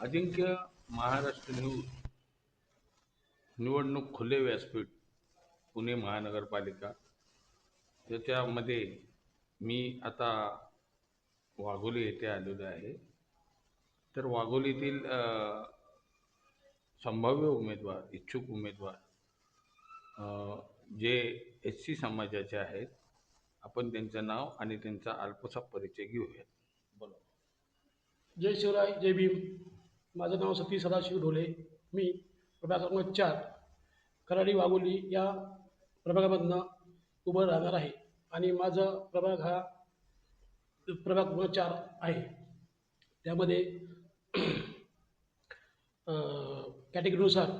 अजिंक्य Maharashtra news निवडणूक खुले व्यासपीठ पुणे महानगरपालिका. त्याच्यामध्ये मी आता वाघोली येथे आलेलो आहे. तर वाघोलीतील संभाव्य उमेदवार इच्छुक उमेदवार जे एस सी समाजाचे आहेत आपण त्यांचं नाव आणि त्यांचा अल्पसा परिचय घेऊया बोला. जय शिवराय जय भीम. माझं नाव सती सदाशिव ढोले. मी प्रभाग क्रमांक चार कराडी वाघोली या प्रभागामधनं उभं राहणार आहे. आणि माझा प्रभाग हा प्रभाग क्रमांक चार आहे. त्यामध्ये कॅटेगरीनुसार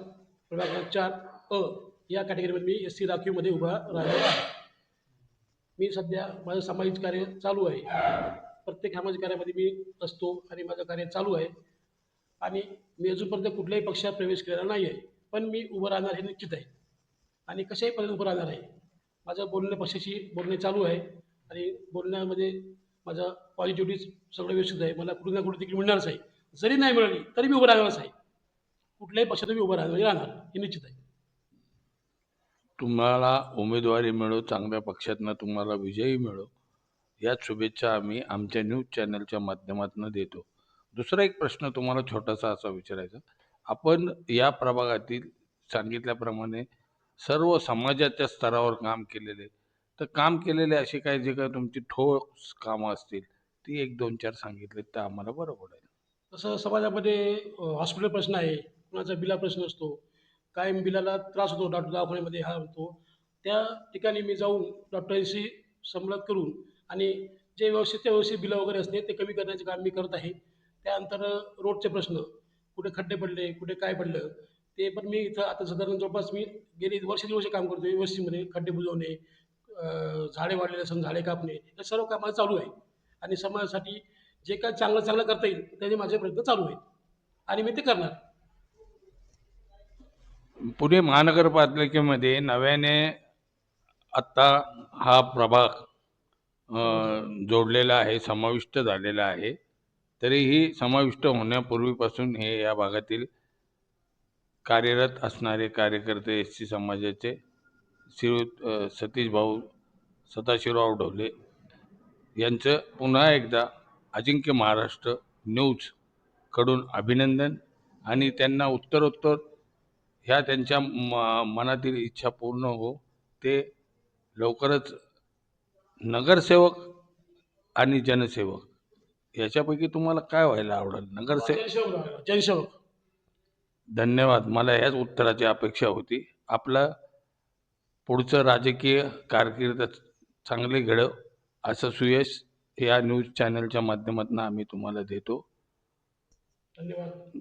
प्रभाग क्रमांक चार अ या कॅटेगरीमध्ये मी एस सी राखीवमध्ये उभा राहणार आहे. मी सध्या माझं सामाजिक कार्य चालू आहे. प्रत्येक सामाजिक कार्यामध्ये मी असतो आणि माझं कार्य चालू आहे. आणि मी अजूनपर्यंत कुठल्याही पक्षात प्रवेश केलेला नाही आहे पण मी उभं राहणार हे निश्चित आहे. आणि कशाही पर्यंत उभं राहणार आहे. माझं बोलणं पक्षाशी बोलणे चालू आहे. आणि बोलण्यामध्ये माझा पॉझिटिव्हिटीज सगळं व्यवस्थित आहे. मला कुठे ना कुठे तिकीट मिळणारच आहे. जरी नाही मिळाली तरी मी उभं राहणारच आहे. कुठल्याही पक्षात मी उभं राहणार राहणार हे निश्चित आहे. तुम्हाला उमेदवारी मिळो चांगल्या पक्षातनं तुम्हाला विजयी मिळो. याच शुभेच्छा आम्ही आमच्या न्यूज चॅनलच्या माध्यमातून देतो. दुसरा एक प्रश्न तुम्हाला छोटासा असा विचारायचा. आपण या प्रभागातील सांगितल्याप्रमाणे सर्व समाजाच्या स्तरावर काम केलेले तर काम केलेले असे काही जे काही तुमची ठोस कामं असतील ती एक दोन चार सांगितले तर आम्हाला बरं पडेल तसं समाजामध्ये हॉस्पिटल प्रश्न आहे कुणाचा बिला प्रश्न असतो कायम बिलाला त्रास होतो डॉक्टर दवाखान्यामध्ये हा होतो. त्या ठिकाणी मी जाऊन डॉक्टरांशी संमत करून आणि जे व्यवस्थित ते व्यवस्थित बिलं वगैरे असते ते कमी करण्याचे काम मी करत आहे. त्यानंतर रोडचे प्रश्न. कुठे खड्डे पडले कुठे काय पडलं ते पण मी इथं आता साधारण जवळपास मी गेली वर्ष दीड वर्ष काम करतो वस्तीमध्ये खड्डे बुजवणे झाडे वाढलेले असून झाडे कापणे हे सर्व काम माझं चालू आहे. आणि समाजासाठी जे काय चांगलं चांगलं करता येईल त्याचे माझे प्रयत्न चालू आहेत. आणि मी ते करणार. पुणे महानगरपालिकेमध्ये नव्याने आत्ता हा प्रभाग जोडलेला आहे समाविष्ट झालेला आहे. तरीही समाविष्ट होण्यापूर्वीपासून हे या भागातील कार्यरत असणारे कार्यकर्ते एस सी समाजाचे श्री सतीश भाऊ सदाशिवराव ढोले यांचं पुन्हा एकदा अजिंक्य महाराष्ट्र न्यूजकडून अभिनंदन आणि त्यांना उत्तरोत्तर ह्या त्यांच्या म मनातील इच्छा पूर्ण हो ते लवकरच नगरसेवक आणि जनसेवक याच्यापैकी तुम्हाला काय व्हायला आवडेल? नगरसेवक जनसेवक धन्यवाद. मला याच उत्तराची अपेक्षा होती. आपलं पुढचं राजकीय कारकीर्द चांगले घडव असं सुयश या न्यूज चॅनलच्या माध्यमातून आम्ही तुम्हाला देतो. धन्यवाद.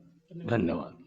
धन्यवाद.